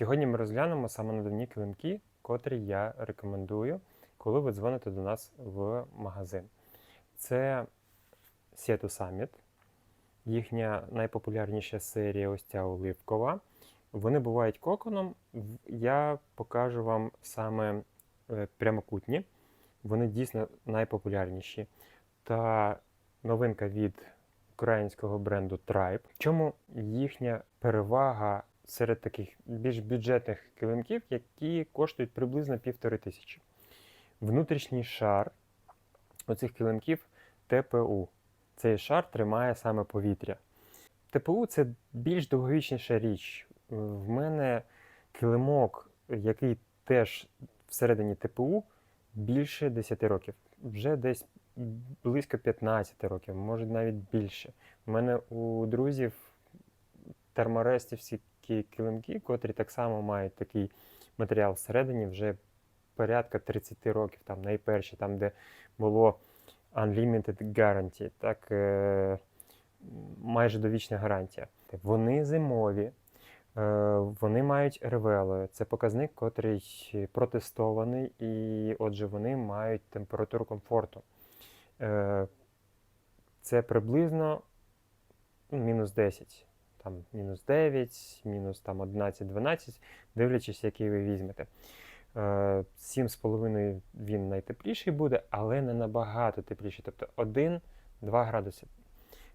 Сьогодні ми розглянемо саме надувні килимки, котрі я рекомендую, коли ви дзвоните до нас в магазин. Це Setu Summit, їхня найпопулярніша серія ось ця оливкова. Вони бувають коконом. Я покажу вам саме е, прямокутні. Вони дійсно найпопулярніші. Та новинка від українського бренду Tribe. В чому їхня перевага серед таких більш бюджетних килимків, які коштують приблизно півтори тисячі. Внутрішній шар оцих килимків ТПУ. Цей шар тримає саме повітря. ТПУ це більш довговічніша річ. В мене килимок, який теж всередині ТПУ, більше 10 років. Вже десь близько 15 років, може навіть більше. У мене у друзів терморестівські килимки, котрі так само мають такий матеріал всередині, вже порядка 30 років, там найперші, там, де було Unlimited Guarantee, так, е, майже довічна гарантія. Вони зимові, е, вони мають ревелою. Це показник, котрий протестований, і отже, вони мають температуру комфорту. Е, Це приблизно ну, мінус 10, там, мінус 9, мінус там, 11-12, дивлячись, який ви візьмете. Е, 7,5 він найтепліший буде, але не набагато тепліший. Тобто 1-2 градуси.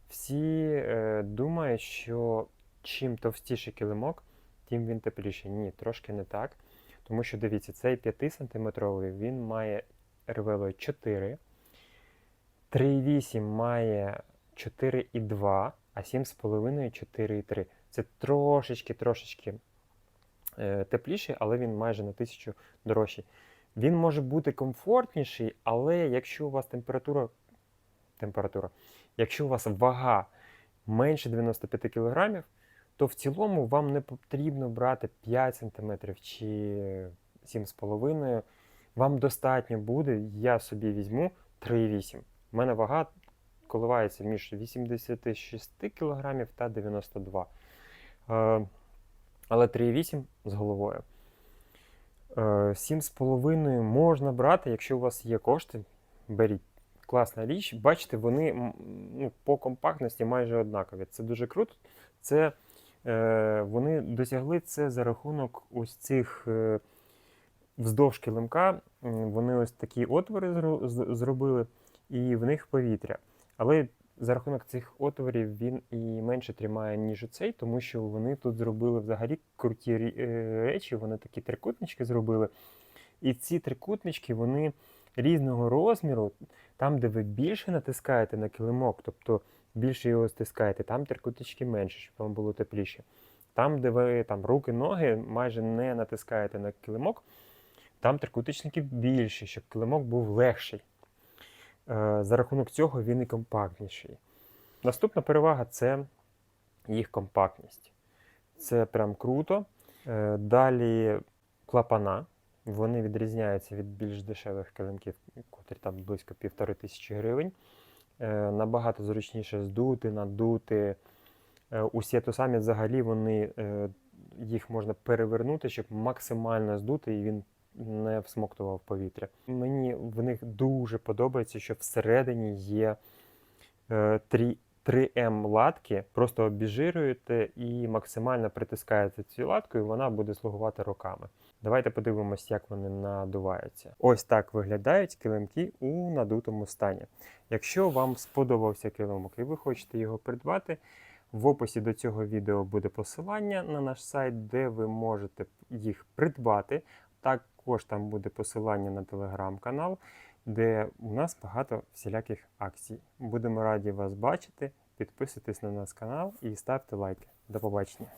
Всі е, думають, що чим товстіший килимок, тим він тепліший. Ні, трошки не так. Тому що дивіться, цей 5-сантиметровий він має ревелою 4, 3,8 має 4,2, а 7,5 4,3. Це трошечки-трошечки е, тепліший, але він майже на 1000 дорожчий. Він може бути комфортніший, але якщо у вас температура, температура, якщо у вас вага менше 95 кг, то в цілому вам не потрібно брати 5 см чи 7,5 Вам достатньо буде, я собі візьму 3,8. У мене вага коливається між 86 кг та 92 Е, але 3,8 з головою. Е, 7,5 можна брати, якщо у вас є кошти, беріть. Класна річ. Бачите, вони ну, по компактності майже однакові. Це дуже круто. Це, е, вони досягли це за рахунок ось цих е, вздовж килимка. Вони ось такі отвори зробили, і в них повітря. Але за рахунок цих отворів він і менше тримає, ніж оцей, тому що вони тут зробили взагалі круті е, речі, вони такі трикутнички зробили. І ці трикутнички, вони різного розміру, там, де ви більше натискаєте на килимок, тобто більше його стискаєте, там трикутнички менше, щоб вам було тепліше. Там, де ви там, руки, ноги майже не натискаєте на килимок, там трикутнички більші, щоб килимок був легший. Е, За рахунок цього він і компактніший. Наступна перевага це їх компактність. Це прям круто. Е, Далі клапана. Вони відрізняються від більш дешевих килимків, котрі там близько півтори тисячі гривень. Е, Набагато зручніше здути, надути. Е, У Setu Summit взагалі вони, їх можна перевернути, щоб максимально здути, і він не всмоктував повітря. Мені в них дуже подобається, що всередині є е, 3, 3М латки, просто обіжируєте і максимально притискаєте цю латку, і вона буде слугувати роками. Давайте подивимось, як вони надуваються. Ось так виглядають килимки у надутому стані. Якщо вам сподобався килимок і ви хочете його придбати, в описі до цього відео буде посилання на наш сайт, де ви можете їх придбати. Також там буде посилання на телеграм-канал, де у нас багато всіляких акцій. Будемо раді вас бачити. Підписуйтесь на наш канал і ставте лайки. До побачення.